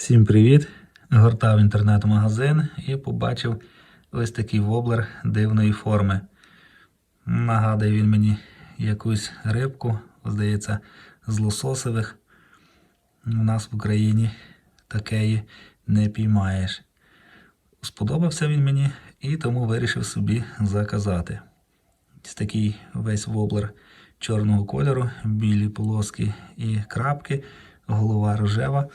Всім привіт! Гортав інтернет-магазин і побачив ось такий воблер дивної форми. Нагадує він мені якусь рибку, здається, з лососових. У нас в Україні такої не піймаєш. Сподобався він мені і тому вирішив собі заказати. Ось такий весь воблер чорного кольору, білі полоски і крапки, голова рожева.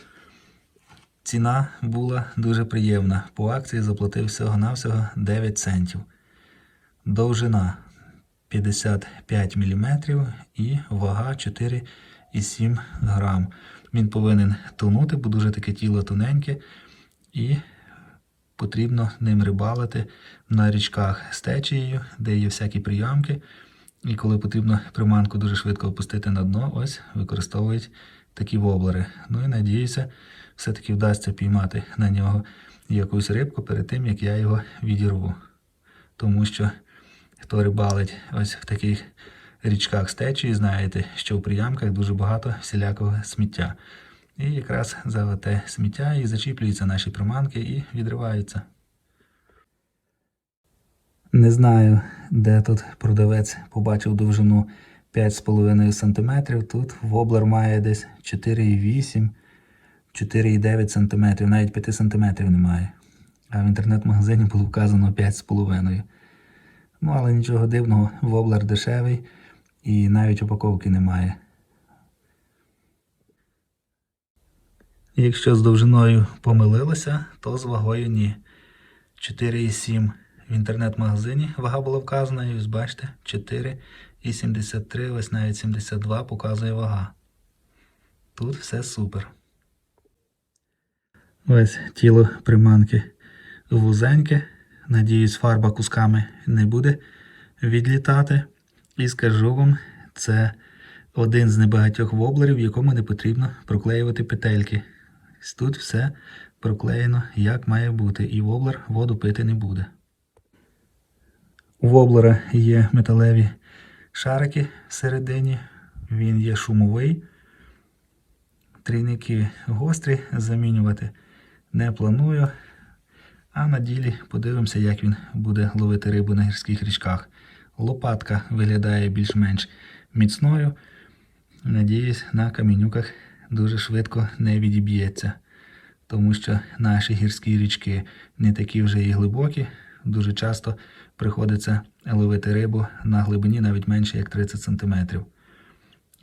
Ціна була дуже приємна. По акції заплатив всього-навсього 9 центів. Довжина 55 мм і вага 4,7 грам. Він повинен тонути, бо дуже таке тіло тоненьке, і потрібно ним рибалити на річках з течією, де є всякі приямки. І коли потрібно приманку дуже швидко опустити на дно, ось використовують такі воблери. Ну і надіюся, все-таки вдасться піймати на нього якусь рибку перед тим, як я його відірву. Тому що хто рибалить ось в таких річках з течії, знаєте, що в приямках дуже багато всілякого сміття. І якраз за те сміття і зачіплюються наші приманки і відриваються. Не знаю, де тут продавець побачив довжину 5,5 см. Тут воблер має десь 4,8 4,9 см, навіть 5 см немає. А в інтернет-магазині було вказано 5,5 Ну, але нічого дивного, воблер дешевий і навіть упаковки немає. Якщо з довжиною помилилося, то з вагою ні. 4,7 в інтернет-магазині вага була вказана, і ось бачите, 4,73, ось навіть 72 показує вага. Тут все супер. Ось тіло приманки вузеньке. Надіюсь, фарба кусками не буде відлітати. І скажу вам, це один з небагатьох воблерів, якому не потрібно проклеювати петельки. Тут все проклеєно, як має бути, і воблер воду пити не буде. У воблера є металеві шарики всередині, він є шумовий. Трійники гострі замінювати не планую. А на ділі подивимося, як він буде ловити рибу на гірських річках. Лопатка виглядає більш-менш міцною. Надіюсь, на камінюках дуже швидко не відіб'ється, тому що наші гірські річки не такі вже і глибокі. Дуже часто приходиться ловити рибу на глибині навіть менше як 30 см.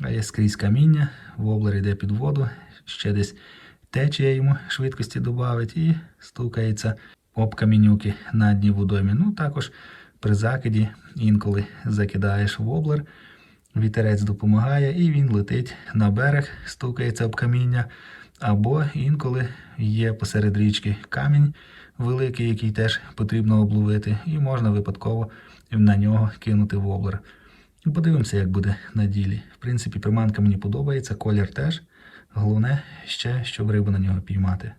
А є скрізь каміння, воблер йде під воду, ще десь течія йому швидкості додавить і стукається об камінюки на дні водоймі. Ну також при закиді інколи закидаєш воблер, вітерець допомагає, і він летить на берег, стукається об каміння. Або інколи є посеред річки камінь великий, який теж потрібно обловити, і можна випадково на нього кинути воблер. Подивимося, як буде на ділі. В принципі, приманка мені подобається, колір теж. Головне ще, щоб рибу на нього піймати.